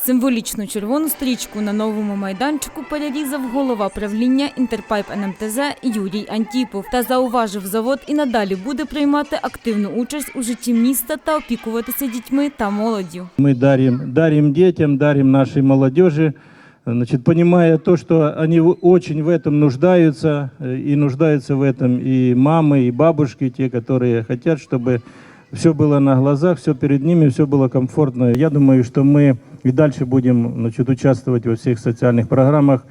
Символічну червону стрічку на новому майданчику перерізав голова правління Інтерпайп НМТЗ Юрій Антіпов та зауважив, завод і надалі буде приймати активну участь у житті міста та опікуватися дітьми та молоддю. Мы дарим, дарим детям, дарим нашей молодежи, значит, понимая то, что они в- очень в этом нуждаются, э, и нуждаются в этом и мамы, и бабушки, те, которые хотят, чтобы все было на глазах, все перед ними, все было комфортно. Я думаю, что мы и дальше будем значит, участвовать во всех социальных программах.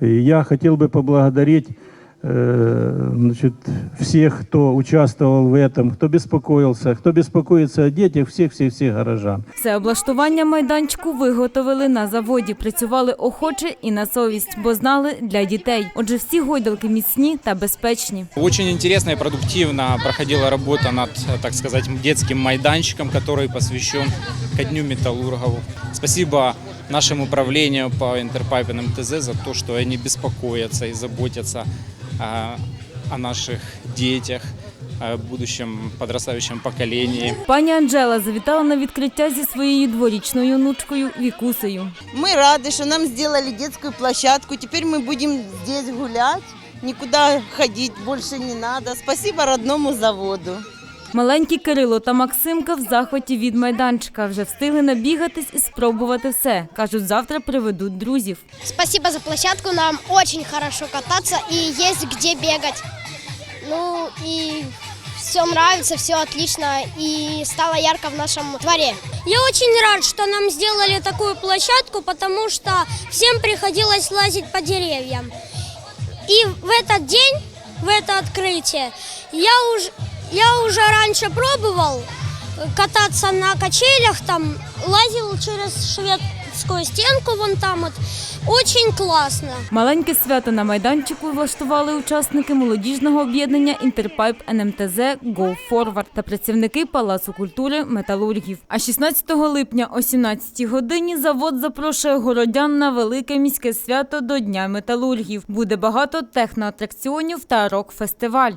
И я хотел бы поблагодарить э, значит, всех, кто участвовал в этом, кто беспокоился, кто беспокоится о детях, всех-всех-всех горожан. Все облаштування майданчику виготовили на заводі. Працювали охоче і на совість, бо знали для дітей. Отже, всі гойдалки міцні та безпечні. Очень интересно и продуктивно проходила работа над, э, так сказать, детским майданчиком, который посвящен ко Дню металлургов. Спасибо нашему управлению по Интерпайп МТЗ за то, что они беспокоятся и заботятся а, о наших детях, о будущем подрастающем поколении. Пані Анжела завітала на відкриття зі своєю дворічною онучкою Вікусею. Мы рады, что нам сделали детскую площадку. Теперь мы будем здесь гулять. Никуда ходить больше не надо. Спасибо родному заводу. Маленькі Кирило та Максимка в захваті від майданчика вже встигли набігатись і спробувати все. кажуть, завтра приведуть друзів. Спасибо за площадку, нам очень хорошо кататься и есть где бегать. Ну и все нравится, все отлично и стало ярко в нашем дворе. Я очень рад, что нам сделали такую площадку, потому что всем приходилось лазить по деревьям. И в этот день, в это открытие, я уже, я уже раньше пробовал кататься на качелях, там лазил через шведскую стенку вон там вот. Очень классно. Маленьке свято на майданчику влаштували учасники молодіжного об'єднання Інтерпайп НМТЗ Go Forward та працівники Палацу культури металургів. А 16 липня о 17 годині завод запрошує городян на велике міське свято до Дня металургів. Буде багато техноатракціонів та рок-фестиваль.